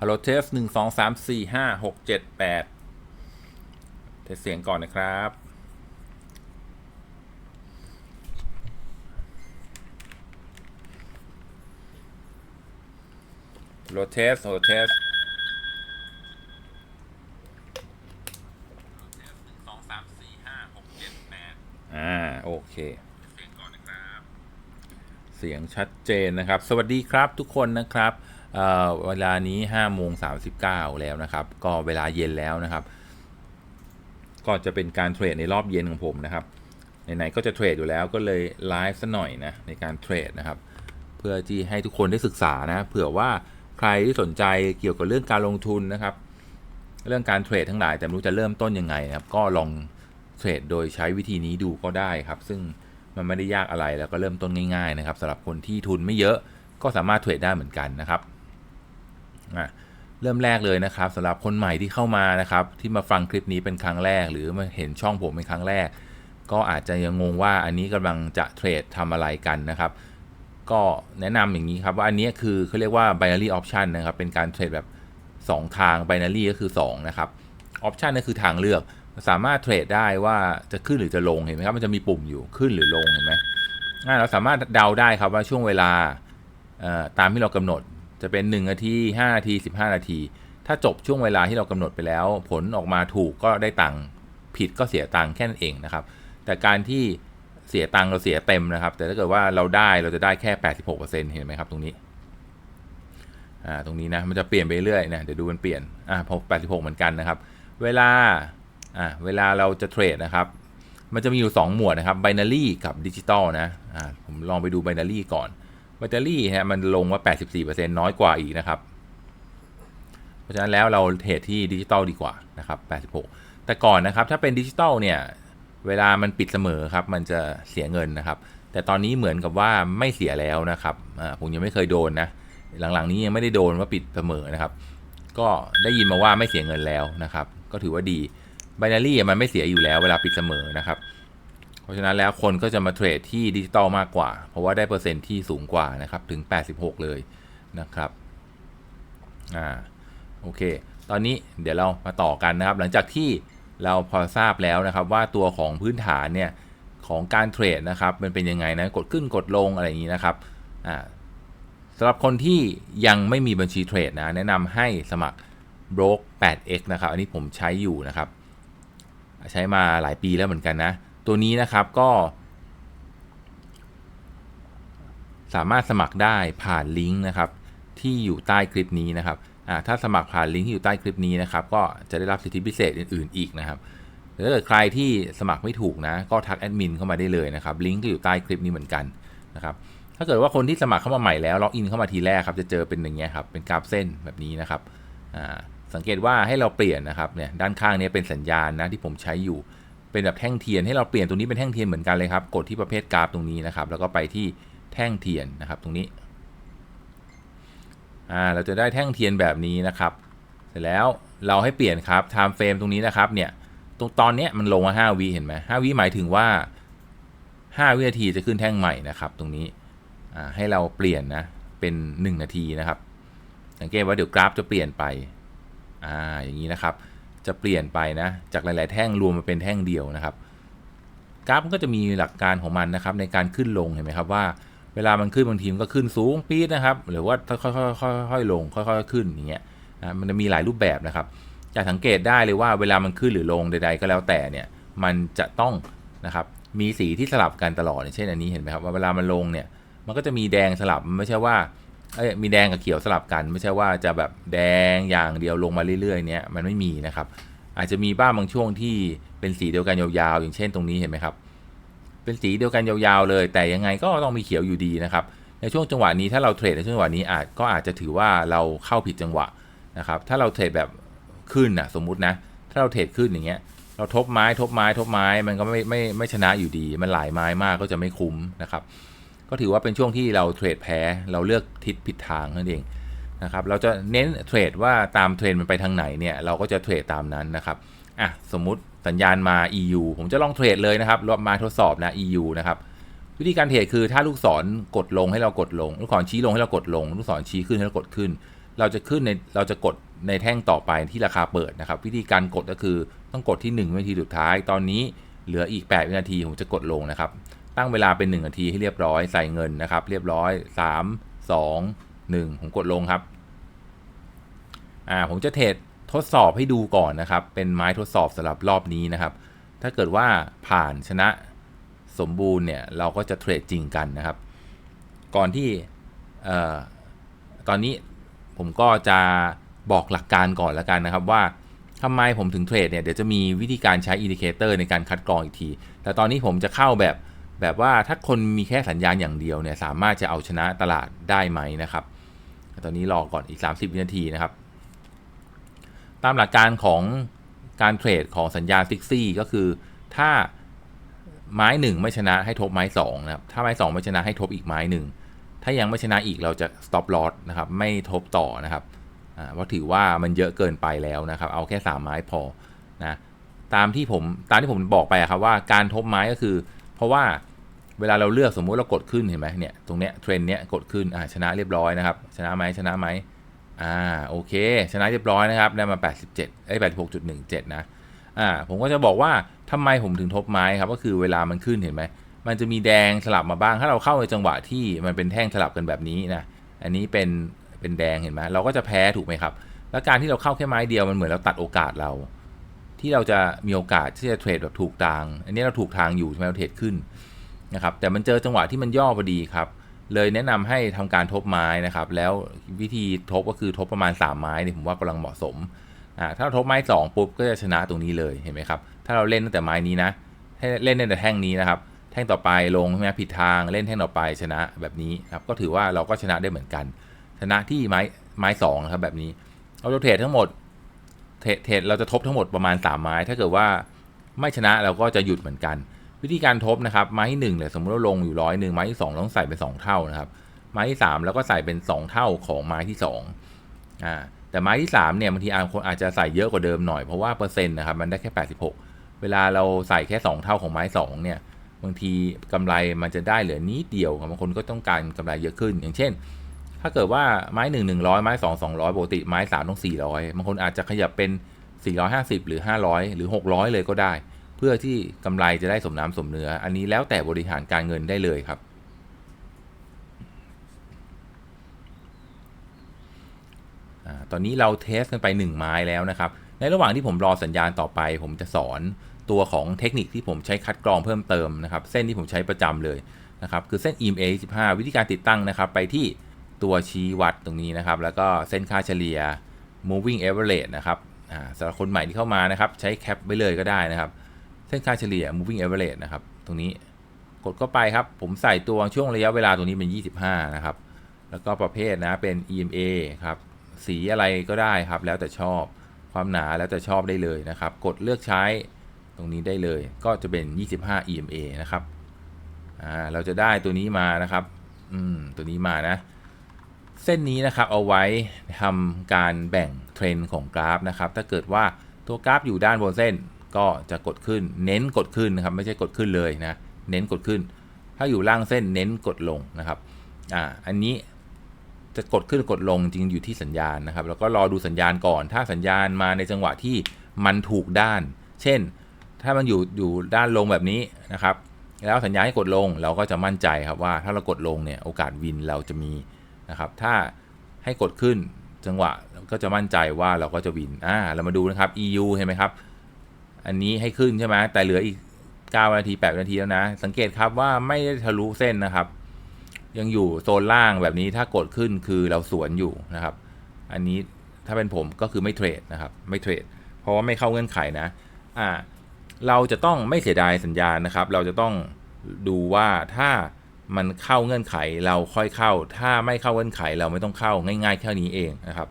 ฮัลโหลเทสหนึ่งสองสามสี่ห้าหกเจ็ดแปดเทสเสียงก่อนนะครับฮัลโหลเทสฮัลโหลเทสสองสามสี่ห้าหกเจ็ดแปดอ่า โอเค เสียงก่อนนะครับ เสียงชัดเจนนะครับ สวัสดีครับทุกคนนะครับ เเวลานี้5โมง39 แล้วนะครับ ก็เวลาเย็นแล้วนะครับ ก็จะเป็นการเทรดในรอบเย็นของผมนะครับไหนๆก็จะเทรดอยู่แล้วก็เลยไลฟ์ซะหน่อยนะในการเทรดนะครับ เพื่อที่ให้ทุกคนได้ศึกษานะเผื่อว่าใครที่สนใจเกี่ยวกับเรื่องการลงทุนนะครับ เรื่องการเทรดทั้งหลายแต่ไม่รู้จะเริ่มต้นยังไงนะครับ ก็ลองเทรดโดยใช้วิธีนี้ดูก็ได้ครับ ซึ่งมันไม่ได้ยากอะไรแล้วก็เริ่มต้นง่าย ๆ นะครับสำหรับคนที่ทุนไม่เยอะก็สามารถเทรดได้เหมือนกันนะครับ เริ่มแรกเลยนะครับสำหรับคนใหม่ที่เข้ามานะครับ ที่มาฟังคลิปนี้เป็นครั้งแรก หรือมาเห็นช่องผมเป็นครั้งแรก ก็อาจจะยังงงว่าอันนี้กำลังจะเทรดทำอะไรกันนะครับ ก็แนะนำอย่างนี้ครับว่าอันนี้คือเขาเรียกว่า binary option นะครับเป็นการเทรดแบบ 2 ทาง binary ก็คือ 2 นะครับ option นั่นคือทางเลือกสามารถเทรดได้ว่าจะขึ้นหรือจะลงเห็นไหมครับมันจะมีปุ่มอยู่ขึ้นหรือลงเห็นไหมเราสามารถเดาได้ครับว่าช่วงเวลาตามที่เรากำหนด จะเป็น 1 นาที 5 นาที 15 นาที ถ้าจบช่วงเวลาที่เรากำหนดไปแล้ว ผลออกมาถูกก็ได้ตังค์ผิดก็เสียตังค์แค่นั้นเองนะครับ แต่การที่เสียตังค์เราเสียเต็มนะครับ แต่ถ้าเกิดว่าเราได้เราจะได้แค่ 86%เห็นไหมครับตรงนี้อ่าตรงนี้นะมันจะเปลี่ยนไปเรื่อยนะเดี๋ยวดูมันเปลี่ยนอ่าผม86 เหมือนกันนะครับ เวลาอ่าเวลาเราจะเทรดนะครับมันจะมีอยู่ 2 หมวดนะครับ binary กับดิจิตอลนะอ่าผมลองไปดู binary ก่อน binary ฮะมันลงว่า 84%น้อยกว่าอีกนะครับ เพราะฉะนั้นแล้วเราเทรดที่ดิจิตอลดีกว่านะครับ 86 แต่ก่อนนะครับถ้าเป็นดิจิตอลเนี่ยเวลามันปิดเสมอครับมันจะเสียเงินนะครับ แต่ตอนนี้เหมือนกับว่าไม่เสียแล้วนะครับผมยังไม่เคยโดนนะหลังๆนี้ยังไม่ได้โดนว่าปิดเสมอนะครับ ก็ได้ยินมาว่าไม่เสียเงินแล้วนะครับ ก็ถือว่าดี b i n a r y มันไม่เสียอยู่แล้วเวลาปิดเสมอนะครับ เพราะฉะนั้นแล้วคนก็จะมาเทรดที่ดิจิตอลมากกว่า เพราะว่าได้เปอร์เซ็นต์ที่สูงกว่านะครับถึง 86 เลยนะครับอ่าโอเค ตอนนี้เดี๋ยวเรามาต่อกันนะครับ หลังจากที่เราพอทราบแล้วนะครับว่าตัวของพื้นฐานเนี่ยของการเทรดนะครับมันเป็นยังไงนะกดขึ้นกดลงอะไรอย่างนี้นะครับอ่าสำหรับคนที่ยังไม่มีบัญชีเทรดนะแนะนำให้สมัคร Broke 8x นะครับ อันนี้ผมใช้อยู่นะครับ ใช้มาหลายปีแล้วเหมือนกันนะ ตัวนี้นะครับก็ สามารถสมัครได้ผ่านลิงก์นะครับ ที่อยู่ใต้คลิปนี้นะครับถ้าสมัครผ่านลิงก์ที่อยู่ใต้คลิปนี้นะครับ ก็จะได้รับสิทธิพิเศษอื่น ๆ อีกนะครับหรือถ้าเกิดใครที่สมัครไม่ถูกนะ ก็ทักแอดมินเข้ามาได้เลยนะครับลิงก์ก็อยู่ใต้คลิปนี้เหมือนกันนะครับถ้าเกิดว่าคนที่สมัครเข้ามาใหม่แล้วล็อกอินเข้ามาทีแรกครับจะเจอเป็นอย่างเงี้ยครับเป็นกราฟเส้นแบบนี้นะครับสังเกตว่าให้เราเปลี่ยนนะครับเนี่ยด้านข้างนี้เป็นสัญญาณนะที่ผมใช้อยู่ เป็นแบบแท่งเทียนให้เราเปลี่ยนตรงนี้เป็นแท่งเทียนเหมือนกันเลยครับ กดที่ประเภทกราฟตรงนี้นะครับ แล้วก็ไปที่แท่งเทียนนะครับ ตรงนี้อ่าเราจะได้แท่งเทียนแบบนี้นะครับ เสร็จแล้วเราให้เปลี่ยนครับ time frame ตรงนี้นะครับเนี่ยตรงตอนนี้มันลงมา5วิเห็นไหม5วิหมายถึงว่า 5 วินาทีจะขึ้นแท่งใหม่นะครับ ตรงนี้อ่าให้เราเปลี่ยนนะเป็น 1 นาทีนะครับ สังเกตว่าเดี๋ยวกราฟจะเปลี่ยนไปอ่าอย่างนี้นะครับ จะเปลี่ยนไปนะ จากหลาย ๆ แท่งรวมมาเป็นแท่งเดียวนะครับ กราฟมันก็จะมีหลักการของมันนะครับ ในการขึ้นลงเห็นไหมครับว่าเวลามันขึ้นบางทีมันก็ขึ้นสูงปี๊ดนะครับ หรือว่าค่อยๆค่อยๆลงค่อยๆขึ้นอย่างเงี้ยนะมันจะมีหลายรูปแบบนะครับ จะสังเกตได้เลยว่าเวลามันขึ้นหรือลงใด ๆ ก็แล้วแต่เนี่ยมันจะต้องนะครับมีสีที่สลับกันตลอดเช่นอันนี้เห็นไหมครับว่าเวลามันลงเนี่ยมันก็จะมีแดงสลับไม่ใช่ว่า เอ้ยมีแดงกับเขียวสลับกัน ไม่ใช่ว่าจะแบบแดงอย่างเดียวลงมาเรื่อยๆเนี่ยมันไม่มีนะครับ อาจจะมีบ้างบางช่วงที่เป็นสีเดียวกันยาวๆ อย่างเช่นตรงนี้เห็นไหมครับ เป็นสีเดียวกันยาวๆเลย แต่ยังไงก็ต้องมีเขียวอยู่ดีนะครับในช่วงจังหวะนี้ถ้าเราเทรดในช่วงจังหวะนี้อาจก็อาจจะถือว่าเราเข้าผิดจังหวะนะครับ ถ้าเราเทรดแบบขึ้นนะสมมุตินะถ้าเราเทรดขึ้นอย่างเงี้ยเราทบไม้ทบไม้ทบไม้มันก็ไม่ไม่ไม่ชนะอยู่ดี มันหลายไม้มากก็จะไม่คุ้มนะครับ ก็ถือว่าเป็นช่วงที่เราเทรดแพ้เราเลือกทิศผิดทางนั่นเองนะครับเราจะเน้นเทรดว่าตามเทรนมันไปทางไหนเนี่ยเราก็จะเทรดตามนั้นนะครับอะสมมุติสัญญาณมา EU ผมจะลองเทรดเลยนะครับรอบมาทดสอบนะ EU นะครับวิธีการเทรดคือถ้าลูกศรกดลงให้เรากดลง ลูกศรชี้ลงให้เรากดลง ลูกศรชี้ขึ้นให้เรากดขึ้น เราจะขึ้นในเราจะกดในแท่งต่อไปที่ราคาเปิดนะครับ วิธีการกดก็คือต้องกดที่1วินาทีสุดท้าย ตอนนี้เหลืออีก 8 วินาทีผมจะกดลงนะครับ ตั้งเวลาเป็น1นาทีให้เรียบร้อยใส่เงินนะครับ เรียบร้อย 3 2 1 ผมกดลงครับอ่าผมจะเทรดทดสอบให้ดูก่อนนะครับ เป็นไม้ทดสอบสำหรับรอบนี้นะครับ ถ้าเกิดว่าผ่านชนะสมบูรณ์เนี่ยเราก็จะเทรดจริงกันนะครับ ก่อนที่เอ่อตอนนี้ผมก็จะบอกหลักการก่อนแล้วกันนะครับว่าทำไมผมถึงเทรดเนี่ยเดี๋ยวจะมีวิธีการใช้อินดิเคเตอร์ในการคัดกรองอีกที แต่ตอนนี้ผมจะเข้าแบบ แบบว่าถ้าคนมีแค่สัญญาณอย่างเดียวเนี่ยสามารถจะเอาชนะตลาดได้ไหมนะครับ ตอนนี้รอก่อนอีก 30 วินาทีนะครับ ตามหลักการของการเทรดของสัญญาซิกซี่ก็คือถ้าไม้หนึ่งไม่ชนะให้ทบไม้สองนะครับถ้าไม้สองไม่ชนะให้ทบอีกไม้หนึ่งถ้ายังไม่ชนะอีกเราจะ stop loss นะครับไม่ทบต่อนะครับเพราะถือว่ามันเยอะเกินไปแล้วนะครับ เอาแค่ 3 ไม้พอนะตามที่ผมตามที่ผมบอกไปครับว่าการทบไม้ก็คือ เพราะว่า เวลาเราเลือกสมมุติเรากดขึ้นเห็นไหมเนี่ยตรงเนี้ยเทรนเนี้ยกดขึ้นอ่าชนะเรียบร้อยนะครับ ชนะไหมชนะไหมอ่าโอเค ชนะเรียบร้อยนะครับ ได้มา 87เอ้ย86.17 นะอ่าผมก็จะบอกว่าทำไมผมถึงทบไม้ครับก็คือเวลามันขึ้นเห็นไหมมันจะมีแดงสลับมาบ้าง ถ้าเราเข้าในจังหวะที่มันเป็นแท่งสลับกันแบบนี้นะอันนี้เป็นเป็นแดงเห็นไหมเราก็จะแพ้ถูกไหมครับ แล้วการที่เราเข้าแค่ไม้เดียวมันเหมือนเราตัดโอกาสเรา ที่เราจะมีโอกาสที่จะเทรดแบบถูกทาง อันนี้เราถูกทางอยู่ใช่ไหมเราเทรดขึ้น นะครับแต่มันเจอจังหวะที่มันย่อพอดีครับ เลยแนะนำให้ทำการทบไม้นะครับ แล้ววิธีทบก็คือทบประมาณ 3 ไม้เนี่ยผมว่ากำลังเหมาะสมอ่าถ้าเราทบไม้ 2 ปุ๊บก็จะชนะตรงนี้เลยเห็นไหมครับถ้าเราเล่นตั้งแต่ไม้นี้นะให้เล่นตั้งแต่แท่งนี้นะครับ แท่งต่อไปลงใช่ไหมผิดทางเล่นแท่งต่อไปชนะแบบนี้ครับก็ถือว่าเราก็ชนะได้เหมือนกัน ชนะที่ไม้ไม้สองนะครับแบบนี้เราจะเทรดทั้งหมดเทรดเทรดเราจะทบทั้งหมดประมาณ 3 ไม้ ถ้าเกิดว่าไม่ชนะเราก็จะหยุดเหมือนกัน วิธีการทบนะครับ ไม้ที่หนึ่งเนี่ยสมมติเราลงอยู่ร้อยหนึ่งไม้ที่สองต้องใส่เป็นสองเท่านะครับ ไม้ที่สามแล้วก็ใส่เป็นสองเท่าของไม้ที่สองอ่าแต่ไม้ที่สามเนี่ยบางทีคนอาจจะใส่เยอะกว่าเดิมหน่อยเพราะว่าเปอร์เซ็นต์นะครับมันได้แค่ 86 เวลาเราใส่แค่ 2 เท่าของไม้ 2 เนี่ยบางทีกำไรมันจะได้เหลือนิดเดียวบางคนก็ต้องการกำไรเยอะขึ้น อย่างเช่น ถ้าเกิดว่าไม้ 1 100 ไม้ 2 200ปกติไม้ 3 ต้อง 400 บางคนอาจจะขยับเป็น 450 หรือ 500 หรือ 600 เลยก็ได้ เพื่อที่กำไรจะได้สมน้ำสมเนื้อ อันนี้แล้วแต่บริหารการเงินได้เลยครับ ตอนนี้เราเทสกันไป 1 ไม้แล้วนะครับ ในระหว่างที่ผมรอสัญญาณต่อไป ผมจะสอนตัวของเทคนิคที่ผมใช้คัดกรองเพิ่มเติมนะครับ เส้นที่ผมใช้ประจำเลยนะครับ คือเส้น EMA 15 วิธีการติดตั้งนะครับ ไปที่ตัวชี้วัดตรงนี้นะครับ แล้วก็เส้นค่าเฉลี่ย moving average นะครับสำหรับคนใหม่ที่เข้ามานะครับ ใช้แคปไปเลยก็ได้นะครับ เส้นค่าเฉลี่ย moving average นะครับ ตรงนี้กดเข้าไปครับ ผมใส่ตัวช่วงระยะเวลาตรงนี้เป็น 25 นะครับ แล้วก็ประเภทนะเป็น EMA ครับ สีอะไรก็ได้ครับ แล้วแต่ชอบ ความหนาแล้วแต่ชอบได้เลยนะครับ กดเลือกใช้ตรงนี้ได้เลย ก็จะเป็น 25 EMA นะครับ อ่า เราจะได้ตัวนี้มานะครับ อืม ตัวนี้มานะ เส้นนี้นะครับ เอาไว้ทำการแบ่งเทรนด์ของกราฟนะครับ ถ้าเกิดว่าตัวกราฟอยู่ด้านบนเส้น ก็จะกดขึ้น เน้นกดขึ้นนะครับ ไม่ใช่กดขึ้นเลยนะ เน้นกดขึ้น ถ้าอยู่ล่างเส้นเน้นกดลงนะครับ อ่า อันนี้จะกดขึ้นกดลงจริงอยู่ที่สัญญาณนะครับ แล้วก็รอดูสัญญาณก่อน ถ้าสัญญาณมาในจังหวะที่มันถูกด้าน เช่น ถ้ามันอยู่อยู่ด้านลงแบบนี้นะครับ แล้วสัญญาณให้กดลง เราก็จะมั่นใจครับว่า ถ้าเรากดลงเนี่ยโอกาสวินเราจะมีนะครับ ถ้าให้กดขึ้นจังหวะก็จะมั่นใจว่าเราก็จะวิน อ่า เรามาดูนะครับ EU เห็นไหมครับ อันนี้ให้ขึ้นใช่ไหมแต่เหลืออีก 9 นาที 8 นาทีแล้วนะ สังเกตครับว่าไม่ได้ทะลุเส้นนะครับ ยังอยู่โซนล่างแบบนี้ถ้ากดขึ้นคือเราสวนอยู่นะครับ อันนี้ถ้าเป็นผมก็คือไม่เทรดนะครับ ไม่เทรด เพราะว่าไม่เข้าเงื่อนไขนะ อ่า เราจะต้องไม่เสียดายสัญญาณนะครับ เราจะต้องดูว่าถ้ามันเข้าเงื่อนไขเราค่อยเข้า ถ้าไม่เข้าเงื่อนไขเราไม่ต้องเข้าง่าย ๆ แค่นี้เองนะครับ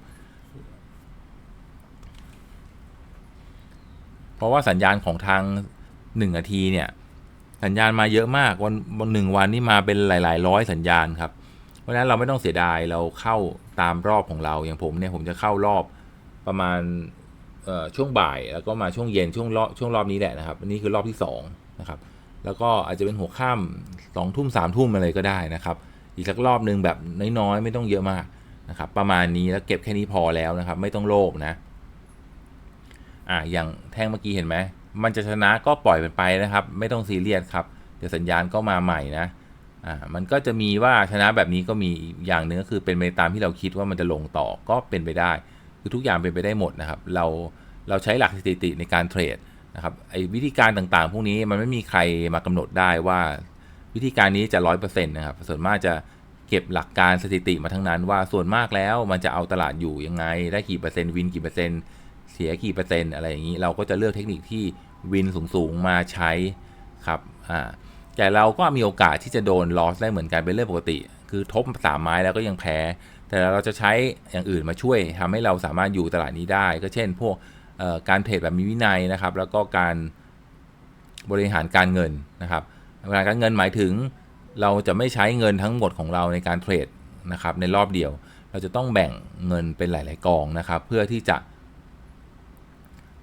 เพ ราะว่าสัญญาณของทาง1นาทีเนี่ย สัญญาณมาเยอะมากวันวันหนึ่งวันนี่มาเป็นหลาย ๆ ร้อยสัญญาณครับ เพราะฉะนั้นเราไม่ต้องเสียดายเราเข้าตามรอบของเราอย่างผมเนี่ยผมจะเข้ารอบประมาณช่วงบ่ายแล้วก็มาช่วงเย็นช่วงรอบช่วงรอบนี้แหละนะครับนี่คือรอบที่2นะครับแล้วก็อาจจะเป็นหัวค่ำสองทุ่มสามทุ่มอะไรก็ได้นะครับ อีกสักรอบหนึ่งแบบน้อยๆ ไม่ต้องเยอะมากนะครับประมาณนี้แล้วเก็บแค่นี้พอแล้วนะครับ ไม่ต้องโลภนะ อ่าอย่างแท่งเมื่อกี้เห็นไหมมันจะชนะก็ปล่อยมันไปนะครับ ไม่ต้องซีเรียสครับ เดี๋ยวสัญญาณก็มาใหม่นะอ่ามันก็จะมีว่าชนะแบบนี้ก็มีอีกอย่างหนึ่งก็คือเป็นไปตามที่เราคิดว่ามันจะลงต่อก็เป็นไปได้ คือทุกอย่างเป็นไปได้หมดนะครับ เราเราใช้หลักสถิติในการเทรดนะครับไอ้วิธีการต่างๆ พวกนี้มันไม่มีใครมากำหนดได้ว่า วิธีการนี้จะร้อยเปอร์เซ็นต์นะครับส่วนมากจะเก็บหลักการสถิติมาทั้งนั้นว่าส่วนมากแล้วมันจะเอาตลาดอยู่ยังไง ได้กี่เปอร์เซ็นต์วินกี่เปอร์เซ็นต์ เสียกี่เปอร์เซ็นต์อะไรอย่างนี้ เราก็จะเลือกเทคนิคที่วินสูงๆมาใช้ครับอ่าแต่เราก็มีโอกาสที่จะโดนลอสได้เหมือนกันเป็นเรื่องปกติ คือทบสามไม้แล้วก็ยังแพ้ แต่เราจะใช้อย่างอื่นมาช่วยทำให้เราสามารถอยู่ตลาดนี้ได้ ก็เช่น พวกการเทรดแบบมีวินัยนะครับ แล้วก็การบริหารการเงินนะครับบริหารการเงินหมายถึง เราจะไม่ใช้เงินทั้งหมดของเราในการเทรดนะครับในรอบเดียว เราจะต้องแบ่งเงินเป็นหลาย ๆ กองนะครับ เพื่อที่จะเ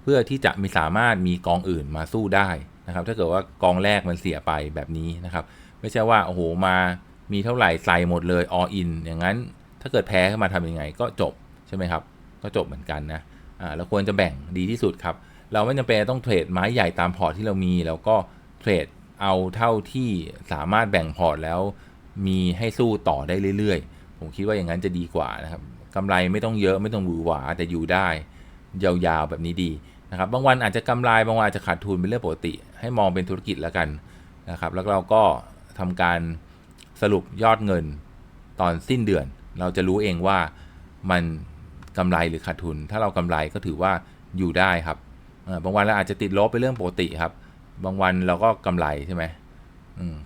เพื่อที่จะมีสามารถมีกองอื่นมาสู้ได้นะครับ ถ้าเกิดว่ากองแรกมันเสียไปแบบนี้นะครับ ไม่ใช่ว่าโอ้โหมามีเท่าไหร่ใส่หมดเลย all in อย่างนั้นถ้าเกิดแพ้ขึ้นมาทำยังไงก็จบใช่ไหมครับ ก็จบเหมือนกันนะอ่าเราควรจะแบ่งดีที่สุดครับ เราไม่จำเป็นต้องเทรดไม้ใหญ่ตามพอร์ตที่เรามี แล้วก็เทรดเอาเท่าที่สามารถแบ่งพอร์ตแล้ว มีให้สู้ต่อได้เรื่อยๆ ผมคิดว่าอย่างนั้นจะดีกว่านะครับกำไรไม่ต้องเยอะไม่ต้องหวือหวาแต่อยู่ได้ ยาวๆแบบนี้ดี นะครับบางวันอาจจะกำไรบางวันอาจจะขาดทุนเป็นเรื่องปกติ ให้มองเป็นธุรกิจแล้วกันนะครับ แล้วเราก็ทำการสรุปยอดเงินตอนสิ้นเดือน เราจะรู้เองว่ามันกำไรหรือขาดทุน ถ้าเรากำไรก็ถือว่าอยู่ได้ครับบางวันเราอาจจะติดลบเป็นเรื่องปกติครับ บางวันเราก็กำไรใช่ไหม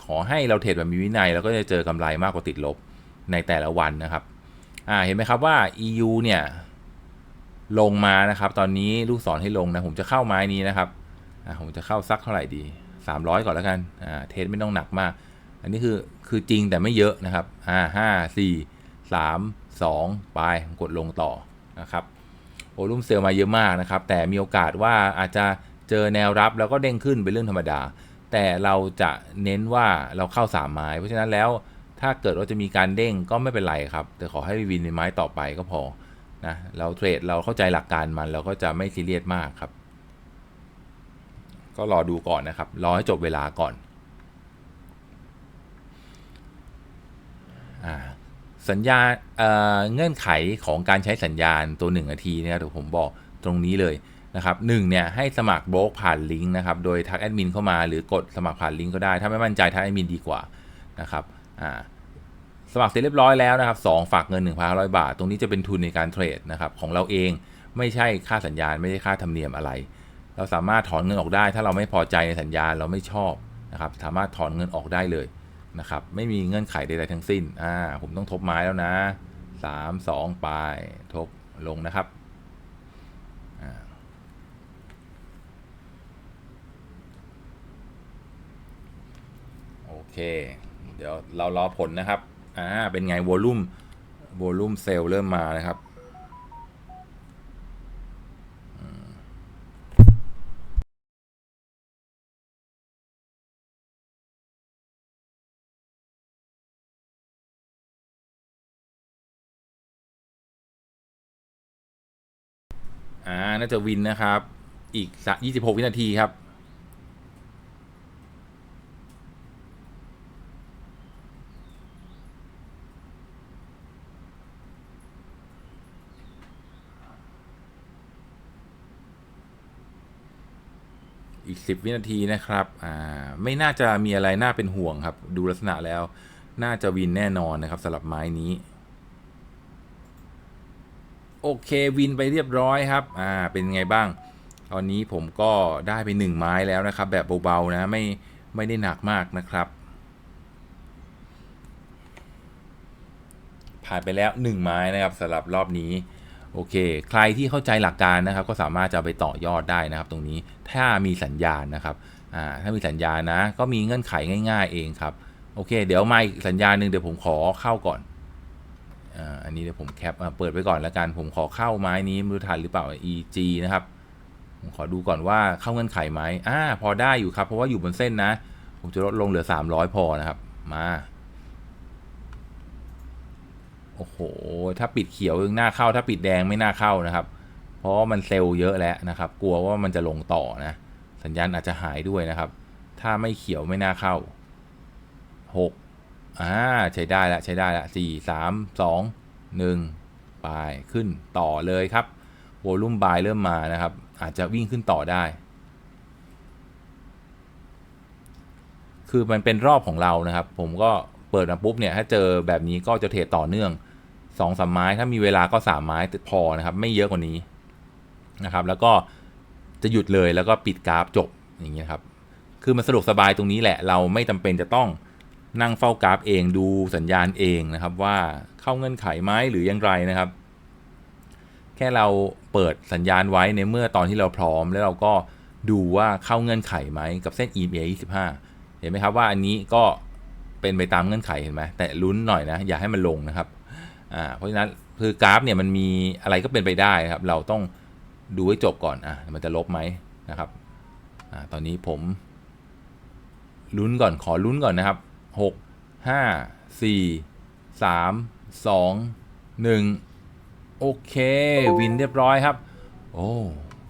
ขอให้เราเทรดแบบมีวินัยเราก็จะเจอกำไรมากกว่าติดลบในแต่ละวันนะครับอ่าเห็นไหมครับว่า EU เนี่ย ลงมานะครับ ตอนนี้ลูกศรให้ลงนะ ผมจะเข้าไม้นี้นะครับผมจะเข้าสักเท่าไหร่ดี 300 ก่อนแล้วกันเทรดไม่ต้องหนักมาก อันนี้คือคือจริงแต่ไม่เยอะนะครับอ่าห้าสี่สามสองไปกดลงต่อนะครับโอลุ่มเซลมาเยอะมากนะครับ แต่มีโอกาสว่าอาจจะเจอแนวรับแล้วก็เด้งขึ้นเป็นเรื่องธรรมดา แต่เราจะเน้นว่าเราเข้า3ไม้ เพราะฉะนั้นแล้วถ้าเกิดว่าจะมีการเด้งก็ไม่เป็นไรครับ แต่ขอให้วินในไม้ต่อไปก็พอ นะเราเทรดเราเข้าใจหลักการมันเราก็จะไม่ซีเรียสมากครับ ก็รอดูก่อนนะครับ รอให้จบเวลาก่อนอสัญญาเเงื่อนไขของการใช้สัญญาณตัว 1 นาทีเนี่ยเดี๋ยวผมบอกตรงนี้เลยนะครับหเนี่ยให้สมัครโบรกผ่านลิงก์นะครับโดยทักแอดมินเข้ามาหรือกดสมัครผ่านลิงก์ก็ได้ ถ้าไม่มั่นใจทักแอดมินดีกว่านะครับอ่า สมัครเสร็จเรียบร้อยแล้วนะครับ2ฝากเงิน 1,500 บาท ตรงนี้จะเป็นทุนในการเทรดนะครับของเราเองไม่ใช่ค่าสัญญาณไม่ใช่ค่าธรรมเนียมอะไร เราสามารถถอนเงินออกได้ ถ้าเราไม่พอใจในสัญญาเราไม่ชอบนะครับสามารถถอนเงินออกได้เลยนะครับไม่มีเงื่อนไขใดๆทั้งสิ้นอ่าผมต้องทบไม้แล้วนะสามสองปลายทบลงนะครับโอเค เดี๋ยวเรารอผลนะครับ อ่าเป็นไงวอลลุ่มวอลลุ่มเซลล์เริ่มมานะครับอ่าน่าจะวินนะครับ อีกสักยี่สิบหกวินาทีครับ 10 วินาทีนะครับอ่าไม่น่าจะมีอะไรน่าเป็นห่วงครับ ดูลักษณะแล้ว น่าจะวินแน่นอนนะครับสำหรับไม้นี้ โอเควินไปเรียบร้อยครับอ่าเป็นไงบ้าง ตอนนี้ผมก็ได้ไปหนึ่งไม้แล้วนะครับ แบบเบาๆนะไม่ไม่ได้หนักมากนะครับผ่านไปแล้ว 1 ไม้นะครับสำหรับรอบนี้ โอเค ใครที่เข้าใจหลักการนะครับ ก็สามารถจะไปต่อยอดได้นะครับ ตรงนี้ถ้ามีสัญญาณนะครับถ้ามีสัญญาณนะ ก็มีเงื่อนไขง่าย ๆ เองครับ โอเค เดี๋ยวมาอีกสัญญาณหนึ่งเดี๋ยวผมขอเข้าก่อนอันนี้เดี๋ยวผมแคปเปิดไว้ก่อนแล้วกันผมขอเข้าไม้นี้มือทันหรือเปล่า EG นะครับผมขอดูก่อนว่าเข้าเงื่อนไขไหมอ่าพอได้อยู่ครับ เพราะว่าอยู่บนเส้นนะ ผมจะลดลงเหลือ 300 พอนะครับ มา โอ้โห ถ้าปิดเขียวยังน่าเข้า ถ้าปิดแดงไม่น่าเข้านะครับ เพราะว่ามันเซลล์เยอะแล้วนะครับ กลัวว่ามันจะลงต่อนะ สัญญาณอาจจะหายด้วยนะครับ ถ้าไม่เขียวไม่น่าเข้าหกอ่าใช้ได้ละใช้ได้ละสี่สามสองหนึ่งไปขึ้นต่อเลยครับวอลุ่มบายเริ่มมานะครับ อาจจะวิ่งขึ้นต่อได้ คือมันเป็นรอบของเรานะครับ ผมก็เปิดมาปุ๊บเนี่ย ถ้าเจอแบบนี้ก็จะเทรดต่อเนื่อง สองสามไม้ถ้ามีเวลาก็สามไม้พอนะครับ ไม่เยอะกว่านี้นะครับ แล้วก็จะหยุดเลยแล้วก็ปิดกราฟจบอย่างเงี้ยครับ คือมันสะดวกสบายตรงนี้แหละ เราไม่จำเป็นจะต้องนั่งเฝ้ากราฟเองดูสัญญาณเองนะครับ ว่าเข้าเงื่อนไขไหมหรือยังไรนะครับ แค่เราเปิดสัญญาณไว้ในเมื่อตอนที่เราพร้อม แล้วเราก็ดูว่าเข้าเงื่อนไขไหมกับเส้น EMA 25 เห็นไหมครับว่าอันนี้ก็เป็นไปตามเงื่อนไขเห็นไหมแต่ลุ้นหน่อยนะ อย่าให้มันลงนะครับ อ่าเพราะฉะนั้นคือกราฟเนี่ยมันมีอะไรก็เป็นไปได้นะครับ เราต้องดูให้จบก่อนอะมันจะลบไหมนะครับอ่าตอนนี้ผมลุ้นก่อนขอลุ้นก่อนนะครับหกห้าสี่สามสองหนึ่งโอเค วินเรียบร้อยครับ โอ้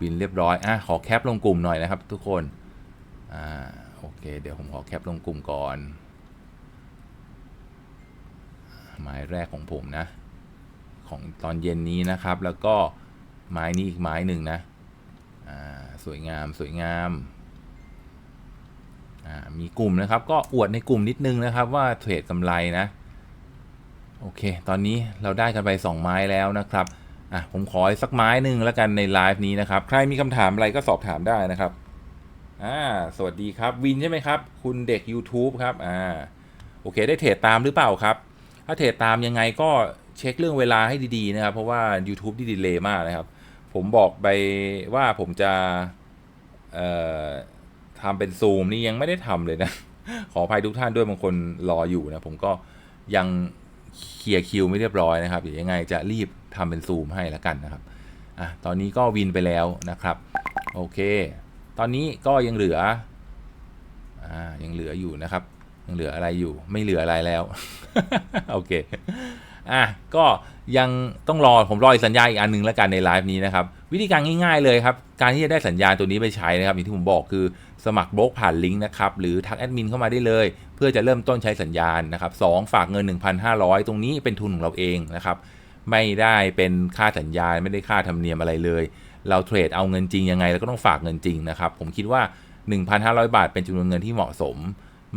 วินเรียบร้อยอะขอแคปลงกลุ่มหน่อยนะครับทุกคนอ่าโอเค เดี๋ยวผมขอแคปลงกลุ่มก่อน หมายแรกของผมนะ ของตอนเย็นนี้นะครับ แล้วก็ไม้นี้อีกไม้หนึ่งนะสวยงามสวยงาม มีกลุ่มนะครับ ก็อวดในกลุ่มนิดนึงนะครับว่าเทรดกำไรนะ โอเค ตอนนี้เราได้กันไป 2 ไม้แล้วนะครับอะผมขออีกสักไม้หนึ่งแล้วกันในไลฟ์นี้นะครับ ใครมีคำถามอะไรก็สอบถามได้นะครับอ่าสวัสดีครับวินใช่ไหมครับ คุณเด็ก YouTube ครับอ่าโอเค ได้เทรดตามหรือเปล่าครับ ถ้าเทรดตามยังไงก็เช็คเรื่องเวลาให้ดีๆนะครับ เพราะว่า YouTube ที่ดีเลย์มากนะครับ ผมบอกไปว่าผมจะทำเป็นซูมนี่ยังไม่ได้ทำเลยนะ ขออภัยทุกท่านด้วยบางคนรออยู่นะ ผมก็ยังเคลียร์คิวไม่เรียบร้อยนะครับเดี๋ยวยังไงจะรีบทำเป็นซูมให้แล้วกันนะครับอะตอนนี้ก็วินไปแล้วนะครับ โอเค ตอนนี้ก็ยังเหลืออ่ายังเหลืออยู่นะครับ ยังเหลืออะไรอยู่ไม่เหลืออะไรแล้ว โอเคอะก็ยังต้องรอผมรออีกสัญญาอีกอันหนึงแล้วกันในไลฟ์นี้นะครับ วิธีการง่ายๆเลยครับ การที่จะได้สัญญาตัวนี้ไปใช้นะครับอย่างที่ผมบอกคือสมัครบล็อกผ่านลิงก์นะครับ หรือทักแอดมินเข้ามาได้เลย เพื่อจะเริ่มต้นใช้สัญญาณนะครับสฝากเงิน 1,500 ตรงนี้เป็นทุนของเราเองนะครับไม่ได้เป็นค่าสัญญาไม่ได้ค่าธรรมเนียมอะไรเลย เราเทรดเอาเงินจริงยังไงเราก็ต้องฝากเงินจริงนะครับผมคิดว่า 1,500 บาทเป็นจำนวนเงินที่เหมาะสม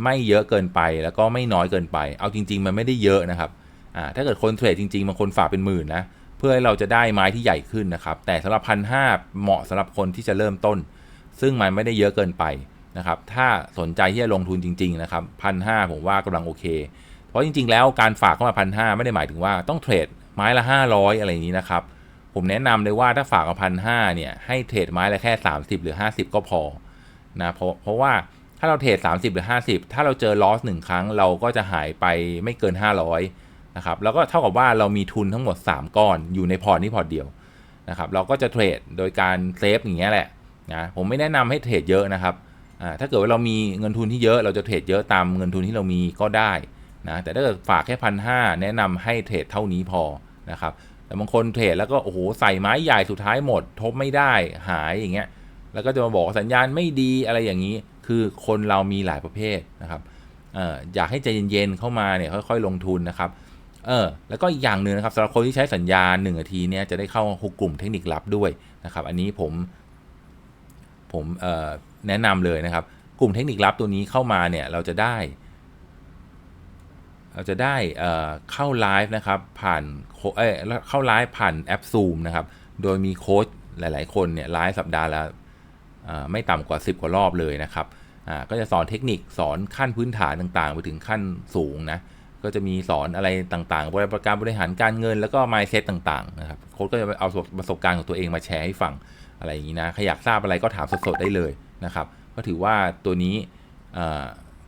ไม่เยอะเกินไปแล้วก็ไม่น้อยเกินไป เอาจริง ๆ มันไม่ได้เยอะนะครับอ่าถ้าเกิดคนเทรดจริงๆบางคนฝากเป็นหมื่นนะเพื่อให้เราจะได้ไม้ที่ใหญ่ขึ้นนะครับ แต่สำหรับพันห้าเหมาะสำหรับคนที่จะเริ่มต้น ซึ่งมันไม่ได้เยอะเกินไปนะครับ ถ้าสนใจที่จะลงทุนจริง ๆ นะครับพันห้าผมว่ากำลังโอเค เพราะจริง ๆ แล้วการฝากเข้ามาพันห้าไม่ได้หมายถึงว่าต้องเทรดไม้ละ 500 อะไรอย่างนี้นะครับ ผมแนะนำเลยว่าถ้าฝากมาพันห้าเนี่ยให้เทรดไม้ละแค่ 30 หรือ 50 ก็พอนะเพราะเพราะว่า ถ้าเราเทรด30 หรือ 50 ถ้าเราเจอลอสหนึ่งครั้งเราก็จะหายไปไม่เกิน 500นะครับแล้วก็เท่ากับว่าเรามีทุนทั้งหมด 3 ก้อนอยู่ในพอร์ตนี้พอร์ตเดียวนะครับเราก็จะเทรดโดยการเซฟอย่างเงี้ยแหละนะผมไม่แนะนำให้เทรดเยอะนะครับอ่าถ้าเกิดว่าเรามีเงินทุนที่เยอะเราจะเทรดเยอะตามเงินทุนที่เรามีก็ได้นะแต่ถ้าเกิดฝากแค่พันห้าแนะนำให้เทรดเท่านี้พอนะครับแต่บางคนเทรดแล้วก็โอ้โหใส่ไม้ใหญ่สุดท้ายหมด ทบไม่ได้หายอย่างเงี้ยแล้วก็จะมาบอกสัญญาณไม่ดีอะไรอย่างนี้ คือคนเรามีหลายประเภทนะครับเอออยากให้ใจเย็นๆเข้ามาเนี่ยค่อยๆลงทุนนะครับเออแล้วก็อีกอย่างหนึ่งนะครับสำหรับคนที่ใช้สัญญา1นาทีเนี่ยจะได้เข้าหกกลุ่มเทคนิคลับด้วยนะครับ อันนี้ผมผมเอ่อแนะนำเลยนะครับ กลุ่มเทคนิคลับตัวนี้เข้ามาเนี่ยเราจะได้ เราจะได้เข้าไลฟ์นะครับผ่านเอ้เข้าไลฟ์ผ่านแอป Zoom นะครับ โดยมีโค้ชหลาย ๆ คนเนี่ยไลฟ์สัปดาห์ละ ไม่ต่ำกว่า 10 กว่ารอบเลยนะครับก็จะสอนเทคนิคสอนขั้นพื้นฐานต่างๆ ไปถึงขั้นสูงนะก็จะมีสอนอะไรต่างๆบริการบริหารการเงินแล้วก็ mindset ต่างๆนะครับโค้ชก็จะเอาประสบการณ์ของตัวเองมาแชร์ให้ฟังอะไรอย่างนี้นะใครอยากทราบอะไรก็ถามสดๆได้เลยนะครับ ก็ถือว่าตัวนี้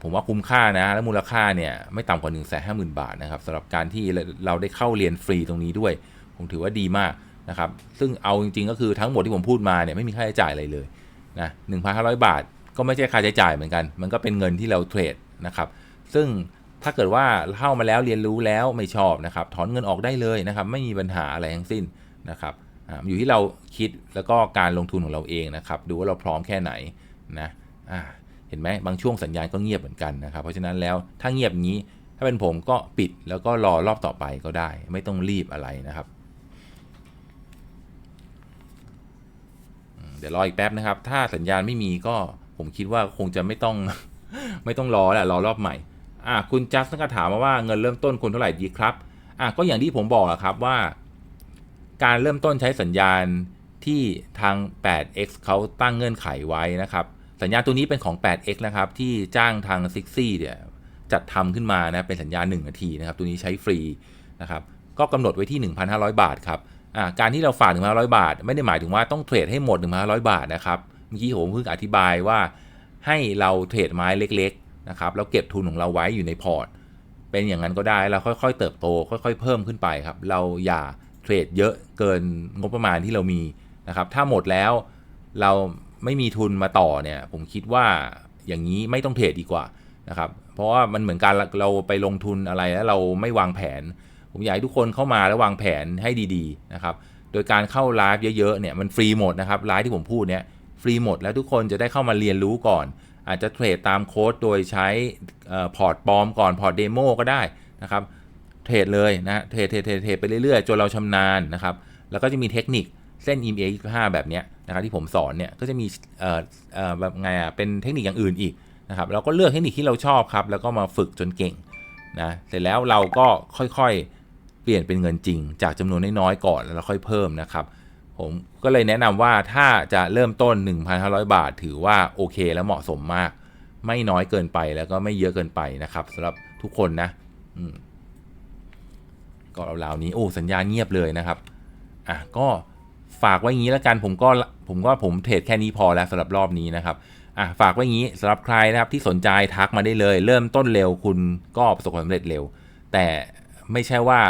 ผมว่าคุ้มค่านะ และมูลค่าเนี่ยไม่ต่ำกว่า1 5 0 0 0 0บาทนะครับสำหรับการที่เราได้เข้าเรียนฟรีตรงนี้ด้วย ผมถือว่าดีมากนะครับ ซึ่งเอาจริงๆก็คือทั้งหมดที่ผมพูดมาเนี่ยไม่มีค่าใช้จ่ายอะไรเลย นะ1,500บาท ก็ไม่ใช่ค่าใช้จ่ายเหมือนกัน มันก็เป็นเงินที่เราเทรดนะครับ ซึ่งถ้าเกิดว่าเข้ามาแล้วเรียนรู้แล้วไม่ชอบนะครับ ถอนเงินออกได้เลยนะครับ ไม่มีปัญหาอะไรทั้งสิ้นนะครับออยู่ที่เราคิดแล้วก็การลงทุนของเราเองนะครับ ดูว่าเราพร้อมแค่ไหนนะเห็นไหมบางช่วงสัญญาณก็เงียบเหมือนกันนะครับ เพราะฉะนั้นแล้วถ้าเงียบอย่างนี้ ถ้าเป็นผมก็ปิดแล้วก็รอรอบต่อไปก็ได้ ไม่ต้องรีบอะไรนะครับอืม เดี๋ยวรออีกแป๊บนะครับ ถ้าสัญญาณไม่มีก็ผมคิดว่าคงจะไม่ต้องไม่ต้องรอแหละรอรอบใหม่อะคุณจัสก็ถามมาว่าเงินเริ่มต้นคุณเท่าไหร่ดีครับอะก็อย่างที่ผมบอกอะครับว่า การเริ่มต้นใช้สัญญาณที่ทาง 8x เขาตั้งเงื่อนไขไว้นะครับ สัญญาณตัวนี้เป็นของ 8x นะครับ ที่จ้างทาง s i x y เนี่ยจัดทำขึ้นมานะเป็นสัญญาณ 1 นาทีนะครับ ตัวนี้ใช้ฟรีนะครับ ก็กำหนดไว้ที่ 1,500 บาทครับ การที่เราฝาก1,500บาท ไม่ได้หมายถึงว่าต้องเทรดให้หมด1,500บาทนะครับเมื่อกี้ผมเพิ่งอธิบายว่าให้เราเทรดไม้เล็กๆนะครับแล้วเก็บทุนของเราไว้อยู่ในพอร์ต เป็นอย่างนั้นก็ได้เราค่อยๆ เติบโต ค่อย ๆ เพิ่มขึ้นไปครับ เราอย่าเทรดเยอะเกินงบประมาณที่เรามีนะครับ ถ้าหมดแล้วเราไม่มีทุนมาต่อเนี่ย ผมคิดว่าอย่างนี้ไม่ต้องเทรดดีกว่านะครับ เพราะว่ามันเหมือนการเราไปลงทุนอะไรแล้วเราไม่วางแผน ผมอยากให้ทุกคนเข้ามาแล้ววางแผนให้ดีๆนะครับ โดยการเข้าไลฟ์เยอะๆเนี่ยมันฟรีหมดนะครับไลฟ์ที่ผมพูดเนี่ยฟรีหมดแล้วทุกคนจะได้เข้ามาเรียนรู้ก่อน อาจจะเทรดตามโค้ดโดยใช้พอร์ตปลอมก่อนพอร์ตเดโมก็ได้นะครับเทรดเลยนะเทรดเทรดเทรดไปเรื่อยๆจนเราชำนาญนะครับแล้วก็จะมีเทคนิคเส้น EMA 25แบบเนี้ยนะครับที่ผมสอนเนี่ยก็จะมีเอ่อเอ่อแบบไงอะเป็นเทคนิคอย่างอื่นอีกนะครับเราก็เลือกเทคนิคที่เราชอบครับ แล้วก็มาฝึกจนเก่งนะเสร็จแล้วเราก็ค่อยๆ เปลี่ยนเป็นเงินจริง จากจำนวนน้อยๆก่อนแล้วค่อยเพิ่มนะครับ ผมก็เลยแนะนำว่าถ้าจะเริ่มต้น 1,500 บาท ถือว่าโอเค และเหมาะสมมาก ไม่น้อยเกินไปแล้วก็ไม่เยอะเกินไปนะครับสำหรับทุกคนนะอืมก็ราวนี้โอ้สัญญาณเงียบเลยนะครับอะก็ฝากไว้ย่างนี้แล้วกันผมก็ผมก็ผมเทรดแค่นี้พอแล้วสำหรับรอบนี้นะครับอะฝากไว้ย่างนี้สำหรับใครนะครับที่สนใจทักมาได้เลย เริ่มต้นเร็วคุณก็ประสบความสำเร็จเร็ว แต่ ไม่ใช่ว่า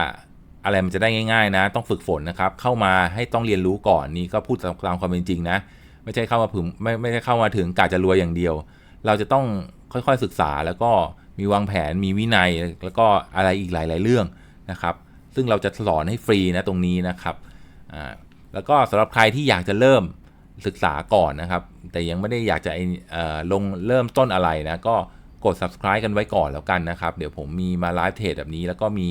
อะไรมันจะได้ง่าย ๆ นะ ต้องฝึกฝนนะครับ เข้ามาให้ต้องเรียนรู้ก่อนนี่ก็พูดตามความเป็นจริงนะ ไม่ใช่เข้ามาถึงไม่ไม่ใช่เข้ามาถึงกาจะรวยอย่างเดียว เราจะต้องค่อยๆศึกษาแล้วก็มีวางแผนมีวินัยแล้วก็อะไรอีกหลาย ๆ เรื่องนะครับ ซึ่งเราจะสอนให้ฟรีนะตรงนี้นะครับอ่าแล้วก็สำหรับใครที่อยากจะเริ่มศึกษาก่อนนะครับ แต่ยังไม่ได้อยากจะเอ่อลงเริ่มต้นอะไรนะก็ กด subscribe กันไว้ก่อนแล้วกันนะครับ เดี๋ยวผมมีมาไลฟ์เทรดแบบนี้ แล้วก็มี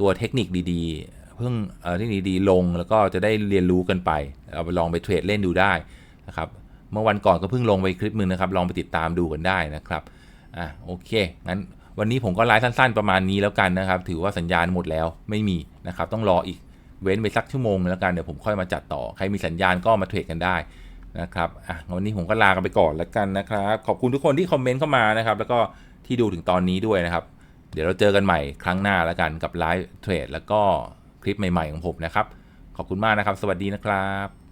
ตัวเทคนิคดีๆ เพิ่งเออเทคนิคดีๆลงแล้วก็จะได้เรียนรู้กันไปเอาไปลองไปเทรดเล่นดูได้นะครับ เมื่อวันก่อนก็เพิ่งลงไปคลิปหนึงนะครับ ลองไปติดตามดูกันได้นะครับ อะโอเค งั้นวันนี้ผมก็ไลฟ์สั้นๆประมาณนี้แล้วกันนะครับ ถือว่าสัญญาณหมดแล้วไม่มีนะครับ ต้องรออีกเว้นไปสักชั่วโมงแล้วกัน เดี๋ยวผมค่อยมาจัดต่อ ใครมีสัญญาณก็มาเทรดกันได้ นะครับอะวันนี้ผมก็ลากันไปก่อนแล้วกันนะครับ ขอบคุณทุกคนที่คอมเมนต์เข้ามานะครับ แล้วก็ที่ดูถึงตอนนี้ด้วยนะครับ เดี๋ยวเราเจอกันใหม่ครั้งหน้าแล้วกันกับไลฟ์เทรดแล้วก็คลิปใหม่ๆของผมนะครับ ขอบคุณมากนะครับ สวัสดีนะครับ